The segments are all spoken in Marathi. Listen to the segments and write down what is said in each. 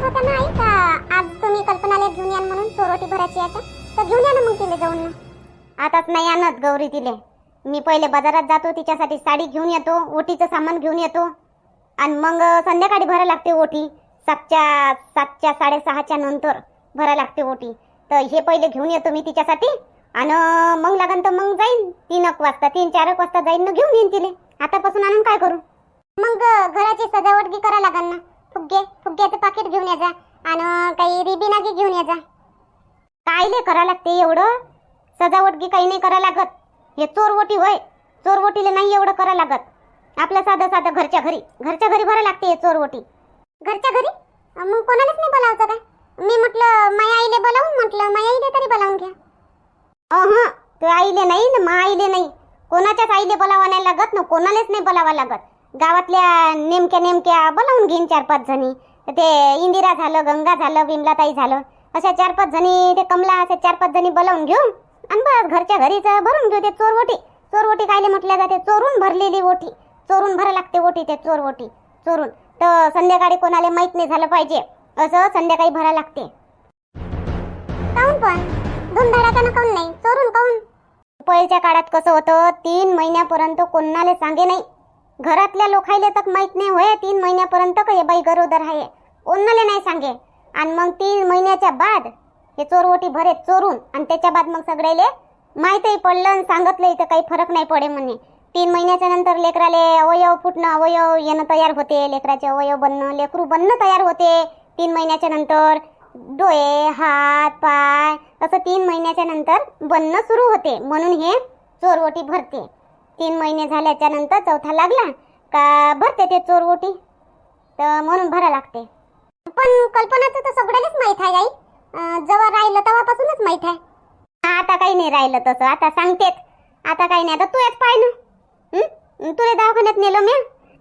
म्हणत होता ना आई का? आज तुम्ही कल्पनाला घेऊन या म्हणून चोरोटी भरायची आहे तर. घेऊन या ना मग तिला जाऊन. ना आताच नाही आणत गौरी तिले. मी पहिले बाजारात जातो तिच्यासाठी साडी घेऊन येतो ओटीचं सामान घेऊन येतो. आणि मग संध्याकाळी भरा लागते ओटी. सातच्या सातच्या साडेसहाच्या नंतर भरा लागते ओटी. तर हे पहिले घेऊन येतो मी तिच्यासाठी. आणि मग लागन तर मग जाईन. तीन एक वाजता तीन चार एक वाजता जाईन ना घेऊन येईन तिले. आतापासून आणून काय करू? मग घराची सजावट बी करा लागल ना. फुगे फुग्याचं पाकिट घेऊन यायचा आणि काही रिबिनागी घेऊन यायचा जा. कायले करा लागते एवढं? सजावटगी काही नाही करा लागत. हे चोरवोटी होय. चोरवटीले नाही एवढं करा लागत. आपलं साधं साधं घरच्या घरी. घरच्या घरी भरा लागते हे चोरवोटी. घरच्या घरी? मग कोणालाच नाही बोलावचं काय मी म्हटलं माया आईले बोलावून म्हटलं माया आईले तरी बोलावून घ्या. अहं तू आईले नाही ना मा आईले नाही. कोणाच्याच आईले बोलावा नाही लागत ना कोणालाच नाही बोलावा लागत. गावातल्या नेमक्या नेमक्या बोलावून घेईन चार पाच जणी. ते इंदिरा झालं गंगा झालं विमलाताई झालं. अशा चार पाच जणी ते कमला अशा चार पाच जणी बोलावून घेऊ आणि बस घरच्या घरीच भरून घेऊ ते चोरवोटी. चोरवटी कायले म्हटल्या जाते? चोरून भरलेली ओटी. चोरून भरा लागते ओटी ते चोरवोटी. चोरून. तर संध्याकाळी कोणाला माहीत नाही झालं पाहिजे. असं संध्याकाळी भरा लागते. काऊन पण? धुमधडाक्यानं काऊन नाही? चोरून काऊन? पहिल्या काळात कसं होतं तीन महिन्यापर्यंत कोणाला सांगे नाही. घरातल्या लोकायले तर माहीत नाही होय तीन महिन्यापर्यंत का हे बाई गरोदर आहे. कोणाला नाही सांगे. आणि मग तीन महिन्याच्या बाद हे चोरवटी भरे चोरून आणि त्याच्या बाद मग सगळ्याले माहीतही पडलं आणि सांगितलंही तर काही फरक नाही पडे म्हणे. तीन महिन्याच्या नंतर लेकराले अवयव फुटणं अवयव येणं तयार होते लेकराचे अवयव बनणं लेकरू बनणं तयार होते. तीन महिन्याच्या नंतर डोळे हात पाय असं तीन महिन्याच्या नंतर बनणं सुरू होते. म्हणून हे चोरवटी भरते. तीन महिने झाल्याच्यानंतर चौथा लागला का भरते ते चोरवटी तर म्हणून भरा लागते. पण कल्पनाचं तर सगळ्यालाच माहीत आहे आई. जेव्हा राहिलं तेव्हापासूनच माहीत आहे. आता काही नाही राहिलं तसं. आता सांगतेत आता काही नाही. आता तू येत पाय ना. तुला दवाखान्यात नेलं मी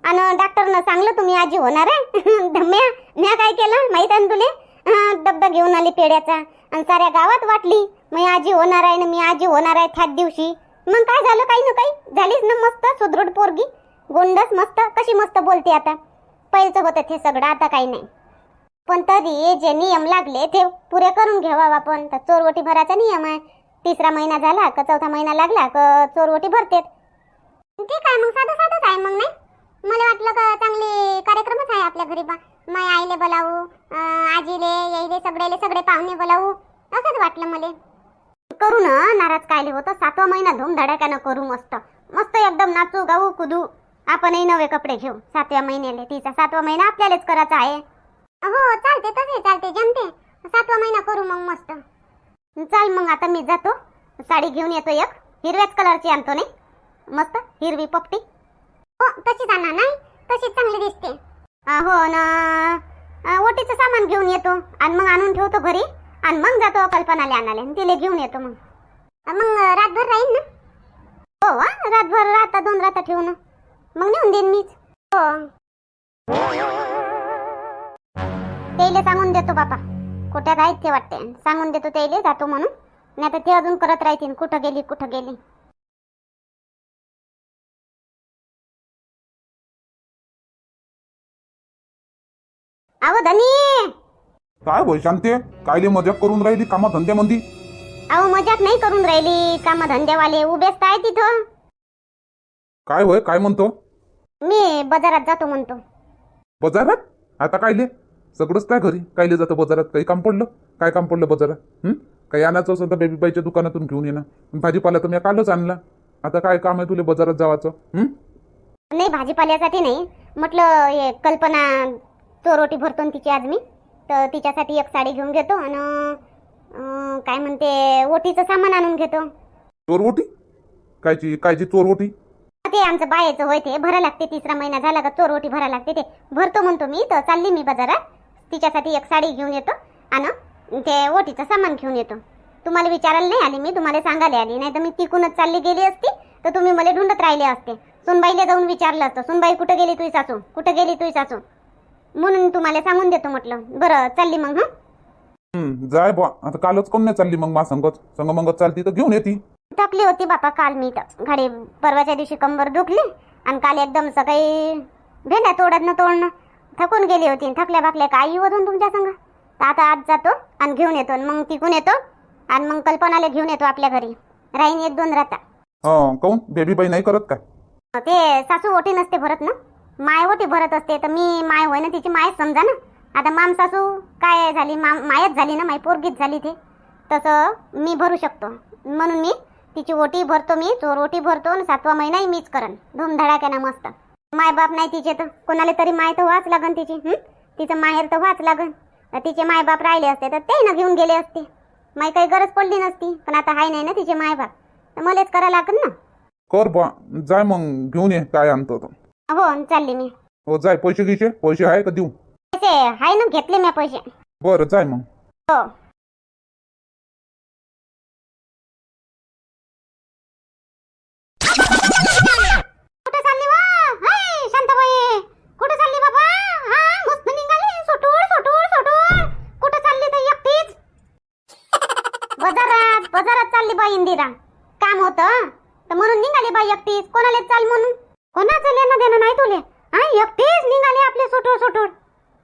आणि डॉक्टरनं सांगलं तुम्ही आजी होणार आहे? म्या? म्या काय केलं? माहीत आहे ना तुले? हं, डब्बा घेऊन आली पेड्याचा. आणि साऱ्या गावात वाटली मी आजी होणार आहे ना मी आजी होणार आहे त्याच दिवशी. मग काय झालं काही ना काही? झालीच ना मस्त सुदृढ पोरगी. गोंडस मस्त. कशी मस्त बोलते आता? पहिलचं होतं ते सगळं आता काही नाही. पण तरी जे नियम लागले ते पुरे करून घ्यावा आपण. तर चोरवटी भरायचा नियम आहे. तिसरा महिना झाला का चौथा महिना लागला का चोरवटी भरतेत? ठीक आहे मग साधं साधंच आहे मग नाही? मला वाटलं का चांगले कार्यक्रमच आहे आपल्या घरी बा. माय आईले बोलावू आजीले याईले सगळेले सगळे पाहुणे बोलावू. असंच वाटलं मला. करू ना नाराज कायले होतं. सातवा महिना धूमधडाक्यानं करू मस्त. मस्त एकदम नाचू गाऊ कुदू. आपणही नवे कपडे घेऊ. सातव्या महिन्याले तिचा सातवा महिना आपल्यालाच करायचा आहे. हो चालते तसे चालते जमते. सातवा महिना करू मग मस्त. चाल मग आता मी जातो. साडी घेऊन येतो एक. हिरव्याच कलरची आणतो नाही. मस्त हिरवी पपटी. हो तशीच आणा नाही. तशीच चांगली दिसते. हो ना. ओटीचं सामान घेऊन येतो. आणि मग आणून ठेवतो घरी. आणि मग जातो कल्पनाले आणाले आणि तिले घेऊन येतो मग. मग रातभर राहील ना? हो रातभर राहता दोन राता ठेवून. मग नेऊन देईन मीच. हो. त्याला सांगून देतो बापा. कुठ्यात आहेत ते वाटते सांगून देतो त्याला जातो म्हणून. नाही तर ते अजून करत राहतील कुठं गेली कुठं गेली. अहो धनी. काय होय शांते? कायले मजाक करून राहिली कामा धंद्यामंदी अहो मजाक नाही करून राहिली कामा धंद्यावाले उभेच तर आहे तिथं. काय होय काय म्हणतो? मी बाजारात जातो म्हणतो. बाजारात? आता कायले? सगळंच काय घरी? कायले जातं बाजारात? काही काम पडलं? काय काम पडलं बाजारात? हं? काही आणायचं असेल तर बेबीबाईच्या दुकानातून घेऊन येणं भाजीपाला तर मी कालच आणला. आता काय काम आहे तुला बाजारात जावाचं? हं? नाही भाजीपाल्यासाठी नाही. म्हटलं हे कल्पना चोरोटी भरतो ना तिची आज मी. तर तिच्यासाठी एक साडी घेऊन घेतो आणि काय म्हणते ओटीचं सामान आणून घेतो. चोरवटी कायची कायची चोरवटी ते आमचं बायाचं होय ते भरा लागते तिसरा महिना झाला का चोरवटी भरा लागते ते. भरतो म्हणतो मी तर चालली मी बाजारात. तिच्यासाठी एक साडी घेऊन येतो आणि ते ओटीचं सामान घेऊन येतो. तुम्हाला विचारायला नाही आली मी तुम्हाला सांगायला आली. नाही तर मी तिकूनच चालली गेली असती तर तुम्ही मला ढुंडत राहिले असते. सुनबाईला जाऊन विचारलं असतं सुनबाई कुठं गेली तुझी सासू? कुठं गेली तुझी सासू? म्हणून तुम्हाला सांगून देतो म्हटलं. बरं चालली मग हं? जाय बा आता कालच कोण नाही चालली मग मा संगत संग मंगत चालती तर घेऊन येते. थकली होती बापा काल मी तर. गाडी परवाच्या दिवशी कंबर दुखली आणि काल एकदम सकाळी भेंड्या तोडत न तोडणं. थकून गेली होती थकल्या भाकल्या येऊ अजून तुमच्या संग. तर आता आज जातो आणि घेऊन येतो आणि मग तिकून येतो आणि मग कल्पनाला घेऊन येतो आपल्या घरी. राहीन एक दोन राहता हं काऊन? बेबी बाई नाही करत काय? ते सासू ओटी नसते भरत ना? माय ओटी भरत असते तर मी माय होय ना तिची मायच समजा ना. आता माम सासू काय झाली? मा मायच झाली ना माय पोरगीच झाली ते. तसं मी भरू शकतो. म्हणून मी तिची ओटी भरतो मी चोर ओटी भरतो आणि सातवा महिनाही मीच करन धूमधडाक्यानं मस्त. माय बाप नाही तिचे तर. कोणाला तरी माय तर व्हाच लागन तिची तिचं माहेर तर व्हाच लागन. तिचे माय बाप राहिले असते तर ते ना घेऊन गेले असते. माय काही गरज पडली नसती पण आता हाय नाही ना तिचे माय बाप. तर मलाच करा लागन ना. कर बा. जाय मग घेऊन ये काय आणतो हो चालली मी. हो जाय पैसे घ्यायचे पैसे आहे का देऊ? पैसे हाय ना घेतले मी पैसे. बरं जाय मग. हो. कुठे चालली वा? हाय शांताबाई. कुठे चालली बाबा? हा मस्त निघाली. कुठे चालली तर एकटीच? बाजारात बाजारात चालली बाई इंदिरा. काम होतं तर म्हणून निघाली बाई एकटीच. कोणाला चाल म्हणून? कोणाचं लेणं देणं नाही तुले? हा एकटीच निघाली आपले सुटूर सुटूर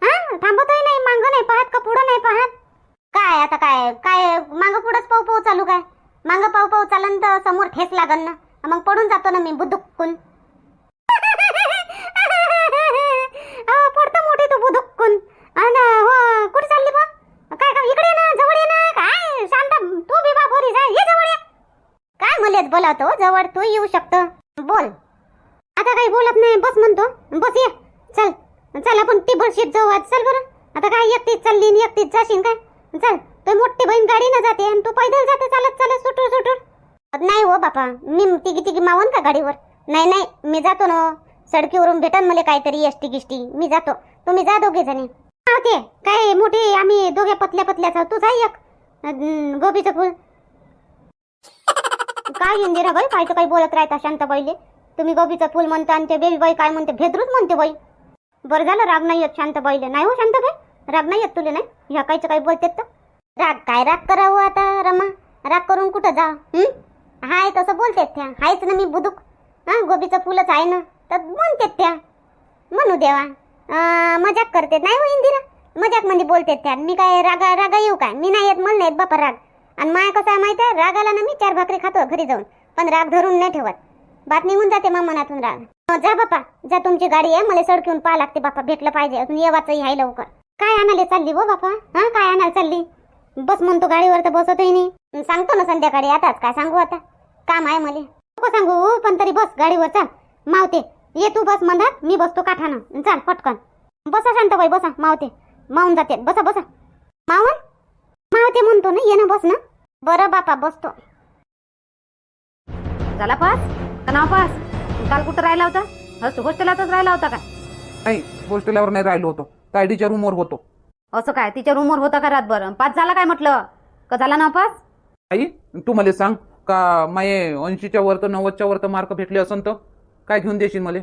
हा थांबतही नाही मांग नाही पाहत का पुढं नाही पाहत? काय आता काय? काय मांग पुढंच पाऊ पाऊ चालू काय? मांग पाऊ पाऊ चालन तर समोर ठेस लागन ना. मग पडून जातो ना मी बुदुक्कून. पडतो मोठी तू बुदुक्कून. अन हो कुठे चालली बा काय काय इकडे ना जवळ ये ना. काय शांत तू बी बा पोरी जा ये जवळ ये. काय मलेच बोलावतो जवळ तू येऊ शकतो. बोल. बोलत नाही. बस म्हणतो. बस ये. चल. चल आपण टेबल शीट जाऊ आज. चल बरं. आता काय एकटीच चालली आणि एकटीच जाशील काय? चल. तू मोठी बहीण गाडीनं जाते आणि तू पैदल जाते. चालत चालत सुटूर सुटूर नाही हो बापा. मी तिघी तिघी मावन का गाडीवर? नाही नाही. मी जातो ना. सडकीवरून भेटन मला काहीतरी एसटी गिष्टी. मी जातो. तुम्ही जा दोघे जणी. हा ते. काय मोठी आम्ही दोघे पतल्या पतल्याच तू जा एक. गोबीचं फुल. काय इंदिरा बाई? काय तर काही बोलत राहता शांत पहिले. तुम्ही गोबीचं फुल म्हणता आणि ते बेबी बाई काय म्हणते? भेदरूच म्हणते बाई. बरं झालं राग नाही येत शांत बाईले नाही हो शांत बाई राग नाही येत तुले नाही? ह्या कायचं काही बोलतेत तर. राग काय राग करावं आता रमा? राग करून कुठं जा हाय तसं बोलतेत त्या. हायच ना मी बुदूक. हा गोबीचं फुलच आहे ना. तर म्हणतेत त्या. म्हणू देवा. मजाक करतेत. नाही हो इंदिरा? मजाकमध्ये बोलतेत त्या. मी काय रागा रागा येऊ काय? मी नाही येत मला नाहीत येत बापा राग. आणि माया कसं आहे माहिती आहे? रागाला ना मी चार भाकरी खातो घरी जाऊन. पण राग धरून नाही ठेवत. बात निघून जाते मग मनातून राग. जा बापा जा तुमची गाडी आहे मला सडकून पाहा लागते बापा भेटलं पाहिजे. अजून येवाचंही आहे लवकर. काय आणायला चालली हो बापा? हा काय आणायला चालली? बस म्हणतो गाडीवर तर बसतही नाही. सांगतो ना संध्याकाळी आताच काय सांगू आता? काम आहे मला. नको सांगू हो, पण तरी बस गाडीवर चाल. मावते ये तू बस म्हणत मी बसतो काठानं. चाल पटकन. बसा शांताबाई बसा मावते. मावून जाते. बसा बसा. मावून? मावते म्हणतो ना ये ना बस ना. बरं बापा बसतो. झाला पास? का नाव पास? काल कुठं राहिला होता? हॉस्ट हॉस्टेलातच राहिला होता का? नाही हॉस्टेलवर नाही राहिलो होतो. तायडीच्या रूमवर होतो. असं काय? तिच्या रूमवर होता का रातभर? पास झाला काय म्हटलं? का झाला नाव पास? आई तू मला सांग का माये ऐंशीच्या वर तर नव्वदच्या वर तर मार्क भेटले असन तर? काय घेऊन देशील मला?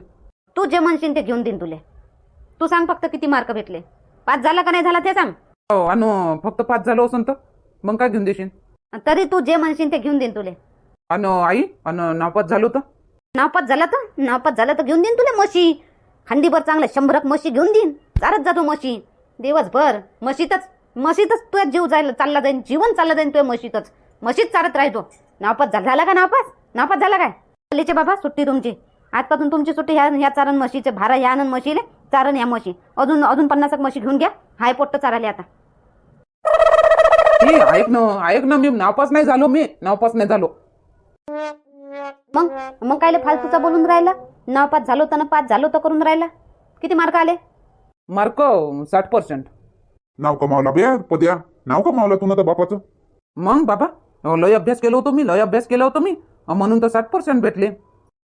तू जे म्हणशील ते घेऊन देईन तुले. तू सांग फक्त किती मार्क भेटले. पास झाला का नाही झाला ते सांग. हो आणि फक्त पाच झालो असन तर? मग काय घेऊन देशील? तरी तू जे म्हणशील ते घेऊन देईन तुले. आणि आई आणि नापास झालो तर नापास झाला तर? नापास झाला तर घेऊन देईन तुले म्हशी. हंडीभर चांगलं शंभरक म्हशी घेऊन देईन. चारत जातो म्हशी. दिवसभर म्हशीतच म्हशीतच तुझ्या जीव जायला चालला जाईन. जीवन चाललं जाईन तुझ्या म्हशीतच. म्हशीत चालत राहतो. नापास झाला का नापास? नापास झाला काय? चाललीचे बाबा सुट्टी तुमची. आजपासून तुमची सुट्टी ह्या ह्या चारण म्हशीचे भारा ह्या आनंद म्हशीले चारण ह्या म्हशी. अजून अजून पन्नास म्हशी घेऊन घ्या. हाय पोट्ट चाराले आता. ऐक ना ऐक ना मी. नापास नाही झालो मी. नापास नाही झालो. मग? मग कायले फालतूचा बोलून राहिला? नापास झालो तर पास झालो तर करून राहिला? किती मार्क आले? मार्क साठ पर्सेंट. नाव कमावला बे पद्या. नाव कमावला तू ना त्या बापाचं. मग बाबा? अहो, लय अभ्यास केला होतो मी लय अभ्यास केला होतो मी. अहो, म्हणून तर साठ पर्सेंट भेटले.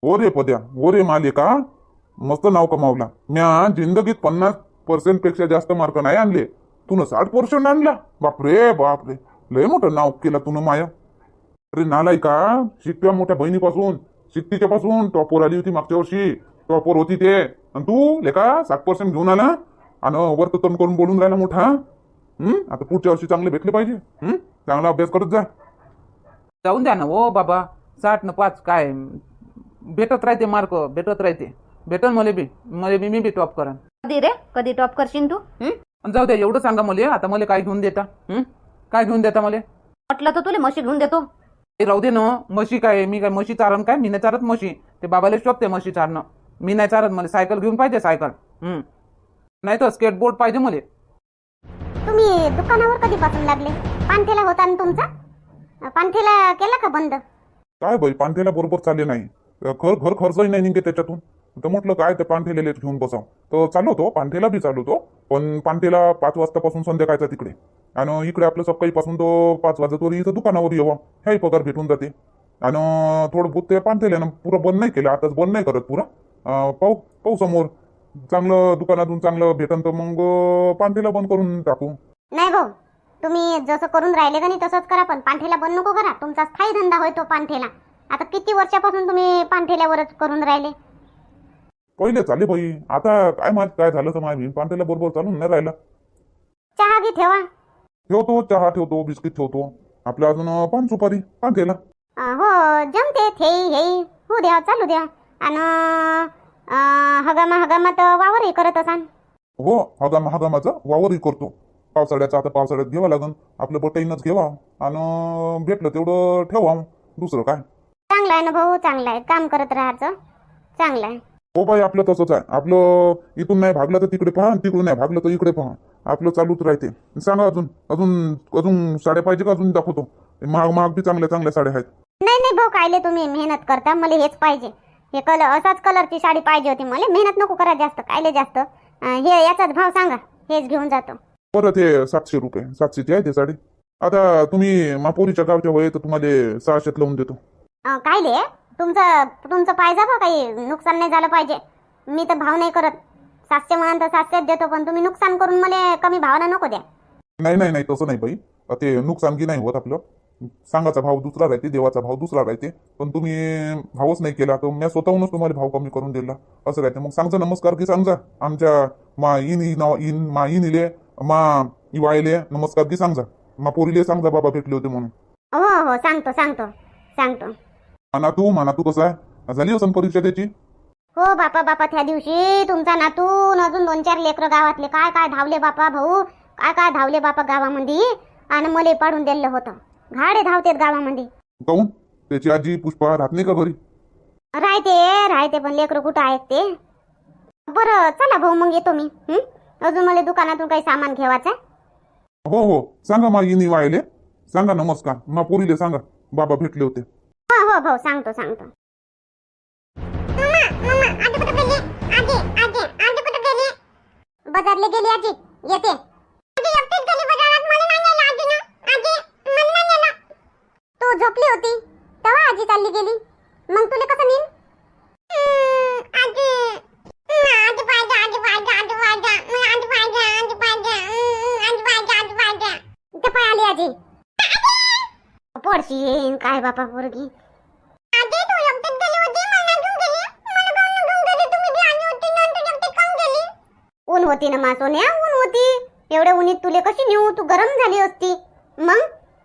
ओ रे पद्या. ओ रे मालिका. मस्त नाव कमावला. म्या जिंदगीत पन्नास पर्सेंटपेक्षा जास्त मार्क नाही आणले. तुनं साठ पर्सेंट आणला. बापरे बापरे. लय मोठं नाव केलं तुनं माया. अरे नालाय का? शिकत्या मोठ्या बहिणीपासून शिकतीच्या पासून टॉपवर आली होती मागच्या वर्षी. टॉपवर होती ते. आणि तू लेका साठ पर्सेंट घेऊन आला. आणि वर तण करून बोलून राहिला मोठा. हम्म? आता पुढच्या वर्षी चांगले भेटले पाहिजे. हम्म? चांगला अभ्यास करत जा. जाऊन द्या ना ओ बाबा. साठ न पाच काय? भेटत राहते मार्क भेटत राहते. भेटन मला बी. मला बी मी बी टॉप करा कधी रे? कधी टॉप करशील तू? हं? जाऊ द्या एवढं सांगा मला. आता मला काय घेऊन देता? हं? काय घेऊन देता मला? म्हटलं तर तुला म्हशी घेऊन देतो. राहू दे ना म्हशी काय मी काय म्हशी चारण काय? मी नाही चारत म्हशी. ते बाबाला शोभते म्हशी चारणं. मी नाही चारत मला सायकल घेऊन पाहिजे सायकल. हं. नाही तर स्केटबोर्ड पाहिजे मला. तुम्ही दुकानावर कधीपासून लागले? पानठेला होता ना तुमचा? अं, पानठेला केला का बंद? काय बाई पांठेला बरोबर चालले नाही. घर घर खर्चही नाही निघे त्याच्यातून. तर म्हटलं काय ते पांठेलेले घेऊन बसाव. तर चालवतो पांठेला बी चालवतो पण पांठेला पाच वाजतापासून संध्याकाळचा तिकडे. आणि इकडे आपलं सकाळीपासून तो पाच वाजतवर इथं दुकानावर यावं. ह्याही पगार भेटून जाते. आणि थोडं बहुत ते पांठेल्यानं पुरं बंद नाही केलं. आताच बंद नाही करत पुरं. पाहू पाहू समोर. चांगलं दुकानातून चांगलं भेटन तर मग पांठेला बंद करून टाकू. नाही भाऊ तुम्ही जसं करून राहिले का नाही तसंच करा पण पानठेला बंद नको करा. तुमचा स्थायी धंदा होय तो पानठेला आता किती वर्षापासून तुम्ही पानठेल्यावरच करून राहिले? पहिले चाले बाई आता काय माहीत काय झालं तर माझी पांठेला बरोबर चालून नाही राहिला. चहा घे ठेवा. ठेवतो चहा ठेवतो बिस्किट ठेवतो. आपल्या अजून पान सुपारी. पांठेला अं, हो जमते थे हे. हो द्या चालू द्या. आणि हगामा हगामा तर वावरही करत असाल हो हगाम हगामाचा वावरही करतो. पावसाळ्याचा आता पावसाळ्यात घ्यावा लागन. आपलं बटाईनच घ्यावा आणि भेटलं तेवढं ठेवा. दुसरं काय? चांगलं आहे ना भाऊ चांगलं आहे. काम करत राहायचं. चांगलं आहे. हो बाई आपलं तसंच आहे. आपलं इथून नाही भागलं तर तिकडे पहा तिकडून नाही भागलं तर इकडे पहा. आपलं चालूच राहते. सांगा अजून अजून अजून साड्या पाहिजे का अजून दाखवतो? महाग महाग बी चांगल्या चांगल्या साड्या आहेत. नाही नाही भाऊ कायले तुम्ही मेहनत करता मला हेच पाहिजे. हे कलर असाच कलरची साडी पाहिजे होती मला. मेहनत नको करा जास्त कायले जास्त. अं, हे याचाच भाव सांगा. हेच घेऊन जातो. परत हे सातशे रुपये सातशेची आहे ते साडी. आता तुम्ही मापोरीच्या गावच्या वय तर तुम्हाला सहाशेत लावून देतो. अं, कायले तुमचं तुमचं पाहिजे बा काही नुकसान नाही झालं पाहिजे. मी तर भाव नाही करत. सातशे म्हणाल तर सातशेच देतो पण तुम्ही नुकसान करून मला कमी भावाला नको द्या. नाही नाही नाही तसं नाही बाई. ते नुकसानगी नाही होत आपलं? सांगाचा भाव दुसरा राहते देवाचा भाव दुसरा राहते. पण तुम्ही भावच नाही केला तर मी स्वतःहूनच तुम्हाला भाव कमी करून दिला. असं राहते. मग सांगजा नमस्कार की सांगजा आमच्या मा इन इन इन मा इन इले मा इवायले नमस्कार की सांगजा मा पोरीले सांगजा बाबा भेटले होते म्हणून. हो हो सांगतो सांगतो सांगतो. म्हणा तू म्हणा तू कसं आहे? झाली असं परीक्षा त्याची? हो बापा बापा त्या दिवशी तुमचा नातून अजून दोन चार लेकरं गावातले. काय काय धावले बापा भाऊ? काय काय धावले बापा गावामध्ये आणि मला पाडून दिलं होतं. घाडे धावतेत गावामध्ये त्याची आजी पुष्पा राहत नाही का घरी? राहते राहते पण लेकरं कुठं आहेत ते? बरं चला भाऊ मग येतो मी. हं? अजून मला दुकानातून काही सामान आहे. हो हो. सांगा मा इन इवायले सांगा नमस्कार. मा पोरीले सांगा. बाबा भेटले होते. हो हो भाऊ सांगतो सांगतो. बाजारला गेली आजी. येते. तू झोपली होती. तेव्हा आजी चालली गेली. मग तुला कसं नेईन आजी. आजी पाहिजे आजी होती ना मा सोन्या? ऊन होती. एवढ्या उन्हीत तुले कशी नेऊ? तू गरम झाली असती. मग?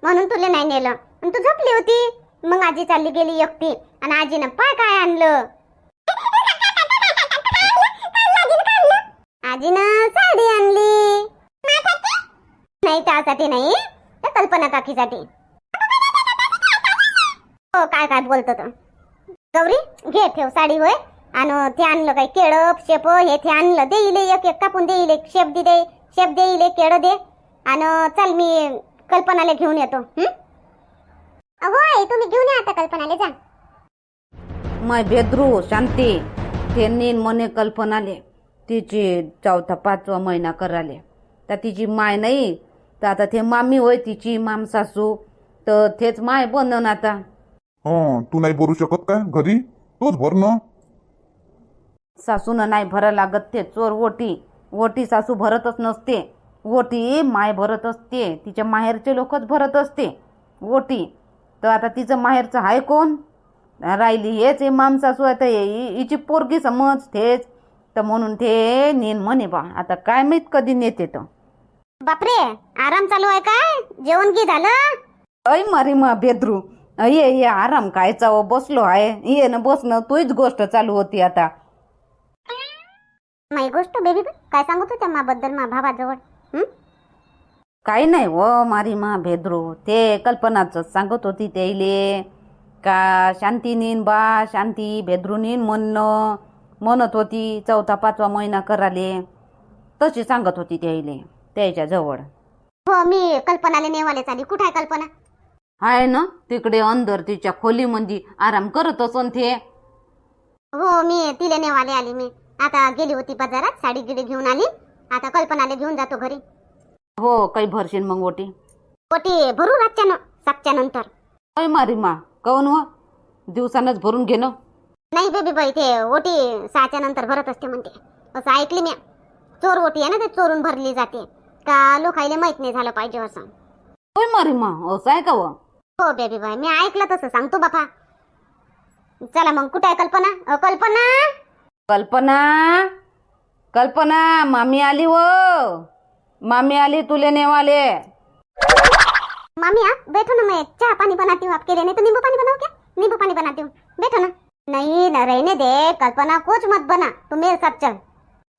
म्हणून तुले नाही नेलं. आणि तू झोपली होती. मग आजी चालली गेली एकटी. आणि आजीनं पाय काय आणलं? आजीनं साडी आणली. नाही त्यासाठी नाही. त्या कल्पना काकीसाठी. हो काय काय बोलतो तो. गौरी घे ठेव साडी होय. आणि ते आणलं काय? केळं शेप हे ते आणलं. देईले एक एक कापून देईले शेप दे दे. शेप देईले केळं दे. आणि चल मी कल्पनाला घेऊन येतो. हं? होय तुम्ही घेऊन या आता कल्पनाले जा. माय बेदरू शांती. ते नीन मने कल्पनाले. तिची चौथा पाचवा महिना कराले. तर तिची माय नाही. तर आता ते मामी होय तिची माम सासू. तर तेच माय बनन आता. हो तू नाही भरू शकत काय? घरी? तोच भर ना सासूनं नाही भरा लागत ते. चोर ओटी. ओटी सासू भरतच नसते. ओटी माय भरत असते. तिच्या माहेरचे लोकच भरत असते. ओटी. तर आता तिचं माहेरचं आहे कोण? राहिली हेच हे माम सासू. आता हे हि- हिची पोरगी समज तेच तर म्हणून ते नेन म्हणे बा. आता काय माहीत कधी नेते तर बापरे आराम चालू आहे काय? जेवण की झालं? ऐ मारी मा बेदरू. ये ये आराम काय चाव बसलो आहे. ये ना बसणं तोच गोष्ट चालू होती आता. माही गोष्ट बेबी काय सांगत होत्या माबद्दल मा भावाजवळ? हं? काही नाही व मारी मा भेद्रू. ते कल्पनाच सांगत होती त्याईले का शांतीनीन बा शांती भेद्रूनीन म्हणणं म्हणत होती चौथा पाचवा महिना कराले. तशी सांगत होती त्याईले त्याच्याजवळ. हो मी कल्पनाले नेवाले चाली. कुठं आहे कल्पना? आहे ना तिकडे अंदर तिच्या खोलीमध्ये आराम करत असन ते. हो मी तिले नेवाले आली मी. आता गेली होती बाजारात साडी गिडी घेऊन आली. आता कल्पनाले घेऊन जातो घरी. हो काही भरशील मग ओटी. पोटी भरू रातच्या सातच्या नंतर. अय मारी मा काऊन व? दिवसानच भरून घेणं. नाही बेबी बाई ते ओटी सहाच्या नंतर भरत असते म्हणते. असं ऐकली मी चोर ओटी आहे ना ते चोरून भरली जाते. का लोकायले माहीत नाही झालं पाहिजे असं. होय मारी मा असं आहे का व? हो बेबी बाई मी ऐकलं तसं. सांगतो बापा. चला मग कुठे आहे कल्पना? अ, कल्पना? कल्पना कल्पना, मामी आली व मामी आली, तुले नेवाले. मामी आप बैठो ना मैं. चाय पानी बनाती हूँ आपके लिए नहीं तो नींबू पानी बनाओ क्या? नींबू पानी बनाती हूँ. बैठो ना. नहीं न रहने दे. कल्पना, कुछ मत बना. तू मेरे साथ चल.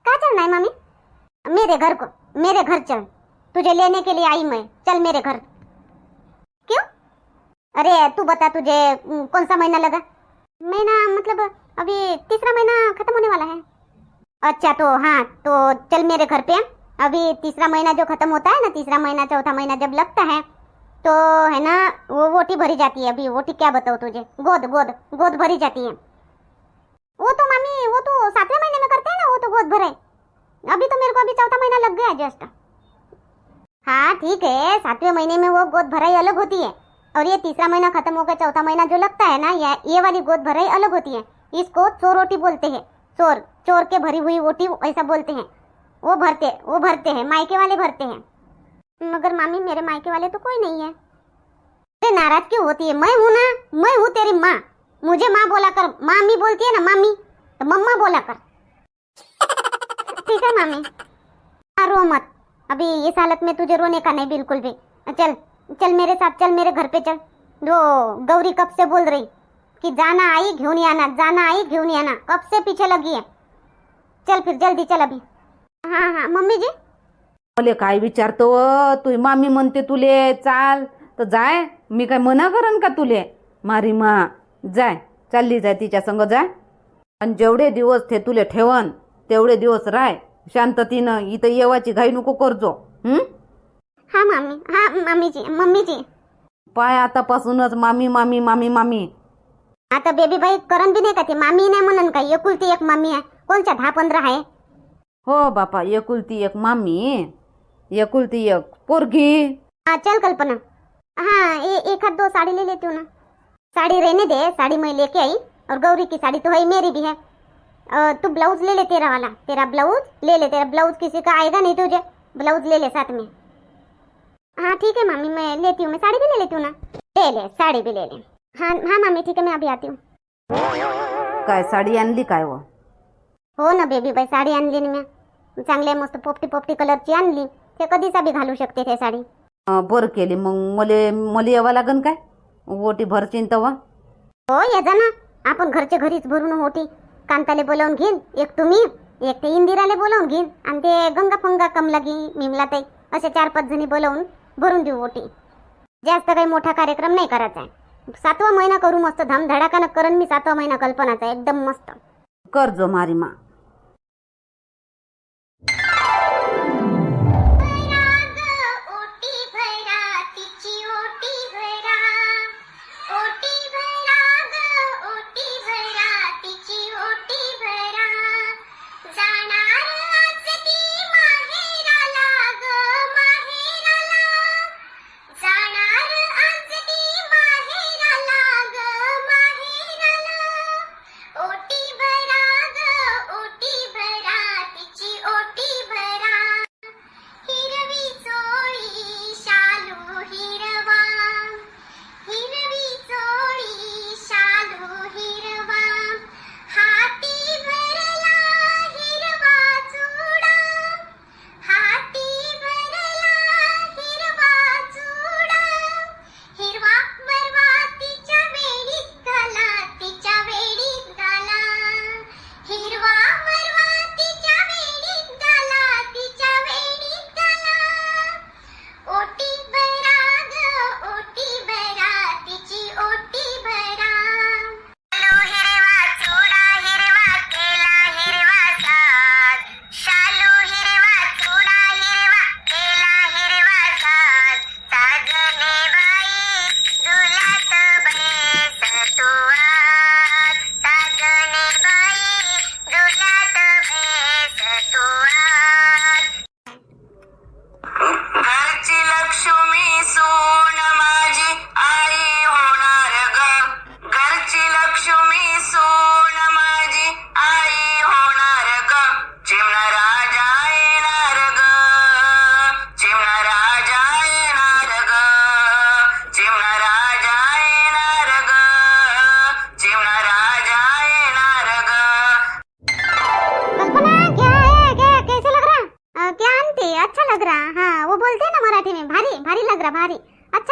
कहाँ चलना है मामी? मेरे घर को. मेरे घर चल. तुझे लेने के लिए आई मैं. चल मेरे घर. क्यों? अरे तू बता तुझे कौन सा महीना लगा? महीना मतलब अभी तीसरा महीना खत्म होने वाला है। अच्छा तो हाँ तो चल मेरे घर पे। अभी तीसरा महीना जो खत्म होता है ना, तीसरा महीना, चौथा महीना जब लगता है तो है ना, वो वोटी भरी जाती है। अभी वोटी क्या बताओ तुझे? गोद गोद गोद भरी जाती है। वो तो मामी, वो तो सातवें महीने में करते हैं ना, वो तो गोद भरे। अभी तो मेरे को अभी चौथा महीना लग गया जस्ट। हाँ ठीक है, सातवें महीने में वो गोद भराई अलग होती है। और ये तीसरा महीना खत्म होकर चौथा महीना जो लगता है ना, ये ये वाली गोद भराई अलग होती है। इसको चोर रोटी बोलते हैं। चोर चोर के भरी हुई रोटी, ऐसा बोलते हैं। वो भरते वो भरते हैं, मायके वाले भरते हैं। मगर मामी, मेरे मायके वाले तो कोई नहीं है। अरे नाराज़ क्यों होती है? मैं हूँ ना, मैं हूँ तेरी माँ। मुझे माँ बोला कर, मामी बोलती है ना, मामी तो मम्मा बोला कर। ठीक है, मामी। रो मत। अभी इस हालत में तुझे रोने का नहीं, बिल्कुल भी। चल चल मेरे साथ चल मेरे घर पे चल। वो गौरी कब से बोल रही कि जाना आई घेऊन आना जाना आई घेऊन आना कब से पीछे लगी है? चल फिर जल्दी चल अभी। हाँ हाँ मम्मी जी। मले काय विचारतो तू मामी म्हणते तुले चाल तर जाय. मी काय मना करन का तुले? मारी मा जाय. चालली जाय तिच्या संग जाय. आणि जेवढे दिवस ते तुले ठेवन तेवढे दिवस राय. शांततीनं इथं येवाची घाई नको करजो हं? हाँ मामी. हाँ मम्मी जी मम्मी जी पाय आतापासूनच मामी मामी मामी मामी. आता बेबी बाई करण बी नाही का ते? मामी नाही म्हणून का? एकुलती एक मामी आहे. कोणच्या? दहा पंधरा आहे. हो बापा एकुलती एक मामी. एकुलती एक पोरगी. हाँ चल कल्पना. हाँ ए, एक हाथ दो साड़ी ले लेती हूँ ना. साड़ी रहने दे. साड़ी मैं लेके आई. और गौरी की साड़ी तो है मेरी भी है. अ, तू ब्लाउज ले ले तेरा वाला तेरा ब्लाउज? ले ले तेरा ब्लाउज किसी का आएगा नहीं तुझे? ब्लाउज ले ले साथ में. हाँ ठीक है मामी मैं लेती हूँ मैं साड़ी भी ले लेती हूँ ना? ले ले साड़ी भी ले ले। हाँ हाँ मामी ठीक है मैं अभी आती हूँ। काय साडी आणली काय व? हो ना बेबी बाई साडी आणली ना मी. चांगल्या मस्त पोपटी पोपटी कलरची आणली. ते कधीचा बी घालू शकते ते साडी. अं, बरं केली. मग मले मले यावं लागन काय? ओटी भरशीन तवा हो या जा ना. आपण घरच्या घरीच भरून होती कांताले बोलावून घेईन. एक तुम्ही एक ते इंदिराले बोलावून घेईन. आणि ते गंगा फंगा कमलागी मिमलाताई असे चार पाच जणी बोलावून भरून देऊ ओटी. जास्त काही मोठा कार्यक्रम नाही करायचा आहे. सातवा महिना करू मस्त धाम धडाका न करण मी सातवा महिना कल्पनाचा एकदम मस्त. करजो मारी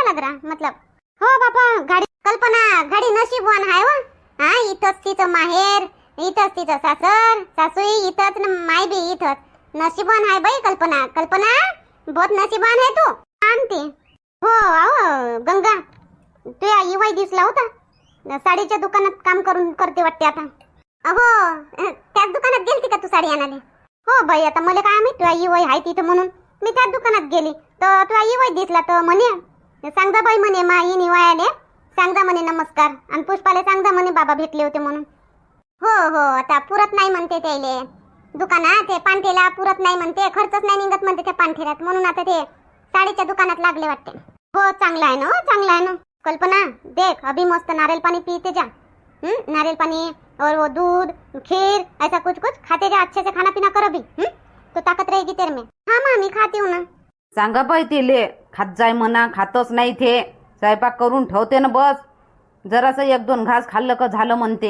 अच्छा लग रहा मतलब. हो बाबा गाडी कल्पना गाडी नशीबवान आहे हो. हा. इथंच तिचं माहेर इथंच तिचं सासर सासूई इथंच न माय बी इथंच. नशीबवान आहे बाई कल्पना. कल्पना बहुत नशीबवान आहे तू. आणते हो आहो गंगा. तू या दिसला होता साडीच्या दुकानात काम करून करते वाटते आता. अहो त्याच दुकानात गेलती का तू साडी आणाले हो बाई आता मला काय माहिती तुझ्या युवाई आहे तिथं म्हणून. मी त्याच दुकानात गेली. तर तुझ्या वय दिसला तर म्हणे. सांगजा बाई म्हणे मा ही निवायाले सांगजा म्हणे नमस्कार. आणि पुष्पाले सांगजा म्हणे बाबा भेटले होते म्हणून. हो हो आता पुरत नाही म्हणते त्याले. दुकानात ते पानठेला पुरत नाही म्हणते. खर्चच नाही निघत म्हणते त्या पानठेऱ्यात. म्हणून आता ते साडीच्या दुकानात लागले वाटते. हो चांगला आहे ना हो, चांगला आहे ना. कल्पना देख अभी मस्त नारळ पाणी पीते जा. नारळ नारियल पानी और वो दूध खीर ऐसा कुछ कुछ खाते जा अच्छे से खाना पीना कर अभी. हम्म तो ताकत रहेगी तेरे में. हाँ मामी खाती हूँ ना. सांगा पाई तिले खात जाय म्हणा खातच नाही ते स्वयंपाक करून ठेवते ना बस. जरासं एक दोन घास खाल्लं का झालं म्हणते.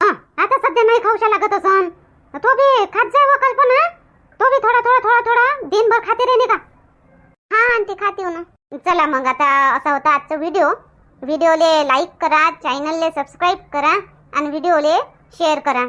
हा, आता सध्या नाही खाऊशा लागत असन. तो बी खात जाय व कल्पना. तो भी थोडा थोडा थोडा थोडा. दिनभर खाते नाही का हा आंटी खाते हो ना. चला मग आता असा होता आजचा व्हिडिओ. व्हिडिओले लाईक करा चॅनलले सबस्क्राईब करा आणि व्हिडिओले शेअर करा.